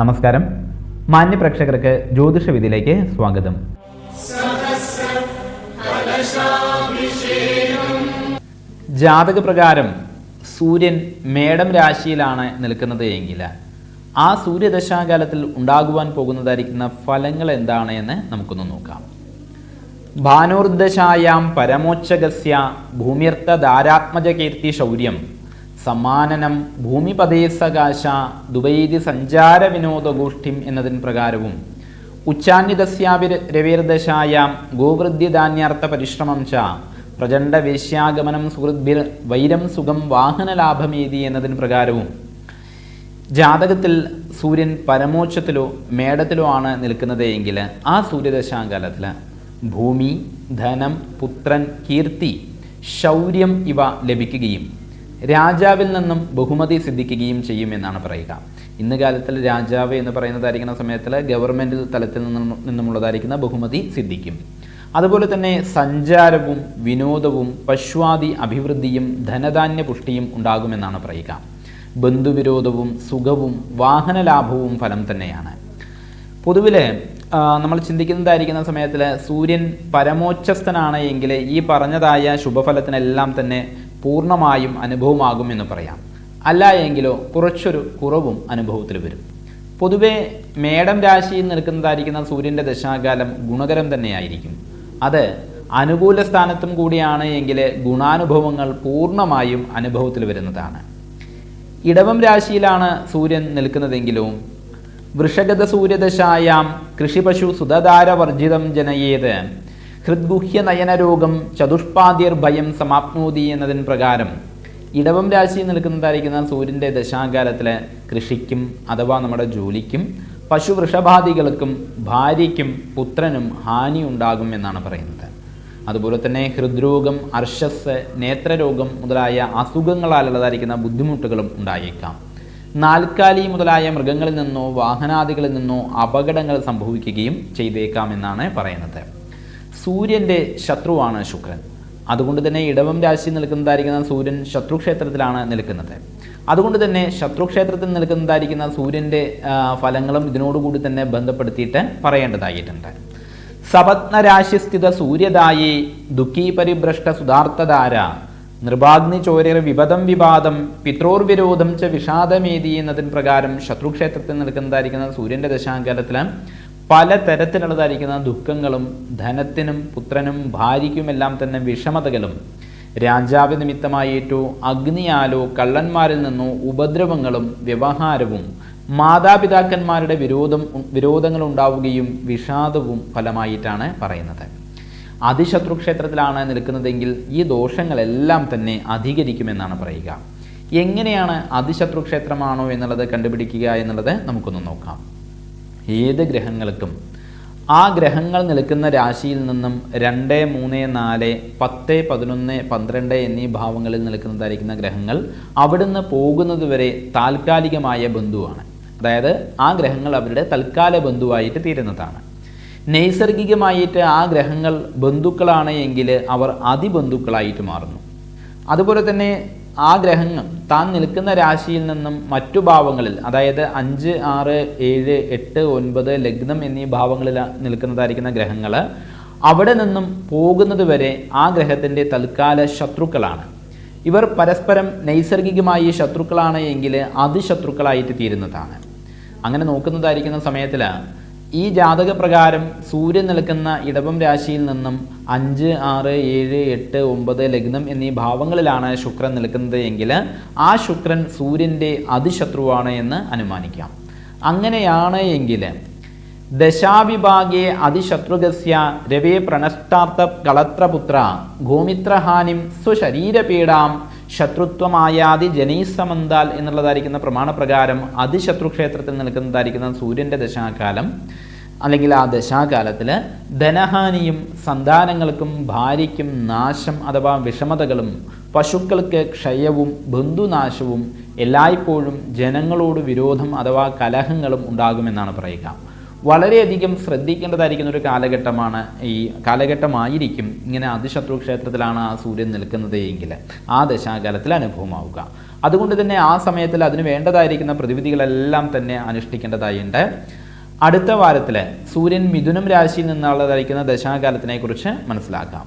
നമസ്കാരം. മാന്യ പ്രേക്ഷകർക്ക് ജ്യോതിഷവിധിയിലേക്ക് സ്വാഗതം. ജാതക പ്രകാരം സൂര്യൻ മേടം രാശിയിലാണ് നിൽക്കുന്നത് എങ്കിൽ ആ സൂര്യദശാകാലത്തിൽ ഉണ്ടാകുവാൻ പോകുന്നതായിരിക്കുന്ന ഫലങ്ങൾ എന്താണ് എന്ന് നമുക്കൊന്ന് നോക്കാം. ഭാനോർദശായാം പരമോച്ചകസ്യ ഭൂമ്യർത്ഥ ധാരാത്മജ കീർത്തി ശൗര്യം. സമാനനം ഭൂമിപദേ സകാശ ദുബൈതി സഞ്ചാര വിനോദഗോഷ്ഠിം എന്നതിന് പ്രകാരവും. ഉച്ചാന്യതസ്യാപി രവേർദശായാം ഗോവൃദ്ധ്യധാന്യാർത്ഥ പരിശ്രമം ച പ്രചണ്ഡ വേശ്യാഗമനം സുഹൃദ്ഭിർ വൈരം സുഖം വാഹനലാഭമേതി എന്നതിന് പ്രകാരവും. ജാതകത്തിൽ സൂര്യൻ പരമോച്ചത്തിലോ മേടത്തിലോ ആണ് നിൽക്കുന്നത് എങ്കിൽ ആ സൂര്യദശാകാലത്തിൽ ഭൂമി ധനം പുത്രൻ കീർത്തി ശൗര്യം ഇവ ലഭിക്കുകയും രാജാവിൽ നിന്നും ബഹുമതി സിദ്ധിക്കുകയും ചെയ്യുമെന്നാണ് പറയുക. ഇന്ന് കാലത്തിൽ രാജാവ് എന്ന് പറയുന്നതായിരിക്കുന്ന സമയത്തിൽ ഗവൺമെന്റ് തലത്തിൽ നിന്നും നിന്നുമുള്ളതായിരിക്കുന്ന ബഹുമതി സിദ്ധിക്കും. അതുപോലെ തന്നെ സഞ്ചാരവും വിനോദവും പശ്വാദി അഭിവൃദ്ധിയും ധനധാന്യ പുഷ്ടിയും ഉണ്ടാകുമെന്നാണ് പറയുക. ബന്ധുവിരോധവും സുഖവും വാഹനലാഭവും ഫലം തന്നെയാണ്. പൊതുവിൽ നമ്മൾ ചിന്തിക്കുന്നതായിരിക്കുന്ന സമയത്തിൽ സൂര്യൻ പരമോച്ചസ്ഥനാണ് എങ്കിൽ ഈ പറഞ്ഞതായ ശുഭഫലത്തിനെല്ലാം തന്നെ പൂർണമായും അനുഭവമാകും എന്ന് പറയാം. അല്ല എങ്കിലോ കുറച്ചൊരു കുറവും അനുഭവത്തിൽ വരും. പൊതുവെ മേടം രാശിയിൽ നിൽക്കുന്നതായിരിക്കുന്ന സൂര്യന്റെ ദശാകാലം ഗുണകരം തന്നെയായിരിക്കും. അത് അനുകൂല സ്ഥാനത്തും കൂടിയാണ് എങ്കിൽ ഗുണാനുഭവങ്ങൾ പൂർണമായും അനുഭവത്തിൽ വരുന്നതാണ്. ഇടവം രാശിയിലാണ് സൂര്യൻ നിൽക്കുന്നതെങ്കിലും വൃഷഗത സൂര്യദശായാം കൃഷിപശു സുതധാരവർജിതം ജനയേത്. ഹൃദ്ഗുഹ്യ നയനരോഗം ചതുഷ്പാദ്യർ ഭയം സമാപ്നോതി എന്നതിന് പ്രകാരം ഇടവം രാശിയിൽ നിൽക്കുന്നതായിരിക്കുന്ന സൂര്യന്റെ ദശാകാലത്തിലെ കൃഷിക്കും അഥവാ നമ്മുടെ ജോലിക്കും പശു വൃഷബാധികൾക്കും ഭാര്യയ്ക്കും പുത്രനും ഹാനി ഉണ്ടാകും എന്നാണ് പറയുന്നത്. അതുപോലെ തന്നെ ഹൃദ്രോഗം അർശസ് നേത്രരോഗം മുതലായ അസുഖങ്ങളാലുള്ളതായിരിക്കുന്ന ബുദ്ധിമുട്ടുകളും ഉണ്ടായേക്കാം. നാൽക്കാലി മുതലായ മൃഗങ്ങളിൽ നിന്നോ വാഹനാദികളിൽ നിന്നോ അപകടങ്ങൾ സംഭവിക്കുകയും ചെയ്തേക്കാമെന്നാണ് പറയുന്നത്. സൂര്യന്റെ ശത്രുവാണ് ശുക്രൻ. അതുകൊണ്ട് തന്നെ ഇടവം രാശി നിൽക്കുന്നതായിരിക്കുന്ന സൂര്യൻ ശത്രുക്ഷേത്രത്തിലാണ് നിൽക്കുന്നത്. അതുകൊണ്ട് തന്നെ ശത്രുക്ഷേത്രത്തിൽ നിൽക്കുന്നതായിരിക്കുന്ന സൂര്യന്റെ ഫലങ്ങളും ഇതിനോടുകൂടി തന്നെ ബന്ധപ്പെടുത്തിയിട്ട് പറയേണ്ടതായിട്ടുണ്ട്. സപത്നരാശിസ്ഥിത സൂര്യദായി ദുഃഖീ പരിഭ്രഷ്ട സുധാർത്ഥധാര നൃപാഗ്നി ചോര്യർ വിപദം വിവാദം പിത്രോർവിരോധം ച വിഷാദമേതി എന്നതിന് പ്രകാരം ശത്രുക്ഷേത്രത്തിൽ നിൽക്കുന്നതായിരിക്കുന്ന സൂര്യന്റെ ദശാകാലത്തിൽ പല തരത്തിലുള്ളതായിരിക്കുന്ന ദുഃഖങ്ങളും ധനത്തിനും പുത്രനും ഭാര്യയ്ക്കുമെല്ലാം തന്നെ വിഷമതകളും. രാജാവ് നിമിത്തമായിട്ടോ അഗ്നിയാലോ കള്ളന്മാരിൽ നിന്നോ ഉപദ്രവങ്ങളും വ്യവഹാരവും മാതാപിതാക്കന്മാരുടെ വിരോധം വിരോധങ്ങൾ ഉണ്ടാവുകയും വിഷാദവും ഫലമായിട്ടാണ് പറയുന്നത്. അതിശത്രു ക്ഷേത്രത്തിലാണ് നിൽക്കുന്നതെങ്കിൽ ഈ ദോഷങ്ങളെല്ലാം തന്നെ അധികരിക്കുമെന്നാണ് പറയുക. എങ്ങനെയാണ് അതിശത്രു ക്ഷേത്രമാണോ എന്നുള്ളത് കണ്ടുപിടിക്കുക എന്നുള്ളത് നമുക്കൊന്ന് നോക്കാം. ഏത് ഗ്രഹങ്ങൾക്കും ആ ഗ്രഹങ്ങൾ നിൽക്കുന്ന രാശിയിൽ നിന്നും രണ്ട് മൂന്ന് നാല് പത്ത് പതിനൊന്ന് പന്ത്രണ്ട് എന്നീ ഭാവങ്ങളിൽ നിൽക്കുന്നതായിരിക്കുന്ന ഗ്രഹങ്ങൾ അവിടുന്ന് പോകുന്നത് വരെ താൽക്കാലികമായ ബന്ധുവാണ്. അതായത് ആ ഗ്രഹങ്ങൾ അവരുടെ തൽക്കാല ബന്ധുവായിട്ട് തീരുന്നതാണ്. നൈസർഗികമായിട്ട് ആ ഗ്രഹങ്ങൾ ബന്ധുക്കളാണ് എങ്കിൽ അവർ അതിബന്ധുക്കളായിട്ട് മാറുന്നു. അതുപോലെ തന്നെ ആ ഗ്രഹങ്ങൾ താൻ നിൽക്കുന്ന രാശിയിൽ നിന്നും മറ്റു ഭാവങ്ങളിൽ അതായത് അഞ്ച് ആറ് ഏഴ് എട്ട് ഒൻപത് ലഗ്നം എന്നീ ഭാവങ്ങളിൽ നിൽക്കുന്നതായിരിക്കുന്ന ഗ്രഹങ്ങൾ അവിടെ നിന്നും പോകുന്നത് വരെ ആ ഗ്രഹത്തിന്റെ തൽക്കാല ശത്രുക്കളാണ്. ഇവർ പരസ്പരം നൈസർഗികമായി ശത്രുക്കളാണ് എങ്കിൽ അതിശത്രുക്കളായിട്ട് തീരുന്നതാണ്. അങ്ങനെ നോക്കുന്നതായിരിക്കുന്ന സമയത്തിൽ ഈ ജാതക പ്രകാരം സൂര്യൻ നിൽക്കുന്ന ഇടവം രാശിയിൽ നിന്നും അഞ്ച് ആറ് ഏഴ് എട്ട് ഒമ്പത് ലഗ്നം എന്നീ ഭാവങ്ങളിലാണ് ശുക്രൻ നിൽക്കുന്നത് എങ്കിൽ ആ ശുക്രൻ സൂര്യന്റെ അതിശത്രുവാണ് എന്ന് അനുമാനിക്കാം. അങ്ങനെയാണ് എങ്കിൽ ദശാവിഭാഗേ അതിശത്രുഗസ്യ രവേ പ്രണഷ്ടാർത്ഥ കളത്രപുത്ര ഗോമിത്രഹാനിം സ്വശരീരപീഡാം ശത്രുത്വമായാതി ജനീസമന്താൽ എന്നുള്ളതായിരിക്കുന്ന പ്രമാണപ്രകാരം അതിശത്രുക്ഷേത്രത്തിൽ നിൽക്കുന്നതായിരിക്കുന്ന സൂര്യന്റെ ദശാകാലം അല്ലെങ്കിൽ ആ ദശാകാലത്തിൽ ധനഹാനിയും സന്താനങ്ങൾക്കും ഭാര്യയ്ക്കും നാശം അഥവാ വിഷമതകളും പശുക്കൾക്ക് ക്ഷയവും ബന്ധുനാശവും എല്ലായ്പ്പോഴും ജനങ്ങളോട് വിരോധം അഥവാ കലഹങ്ങളും ഉണ്ടാകുമെന്നാണ് പറയുക. വളരെയധികം ശ്രദ്ധിക്കേണ്ടതായിരിക്കുന്ന ഒരു കാലഘട്ടമാണ് ഈ കാലഘട്ടമായിരിക്കും ഇങ്ങനെ അതിശത്രു ക്ഷേത്രത്തിലാണ് ആ സൂര്യൻ നിൽക്കുന്നത് എങ്കിൽ ആ ദശാകാലത്തിൽ അനുഭവമാവുക. അതുകൊണ്ട് തന്നെ ആ സമയത്തിൽ അതിന് വേണ്ടതായിരിക്കുന്ന പ്രതിവിധികളെല്ലാം തന്നെ അനുഷ്ഠിക്കേണ്ടതായുണ്ട്. അടുത്ത വാരത്തിൽ സൂര്യൻ മിഥുനം രാശിയിൽ നിന്നുള്ളതായിരിക്കുന്ന ദശാകാലത്തിനെ കുറിച്ച് മനസ്സിലാക്കാം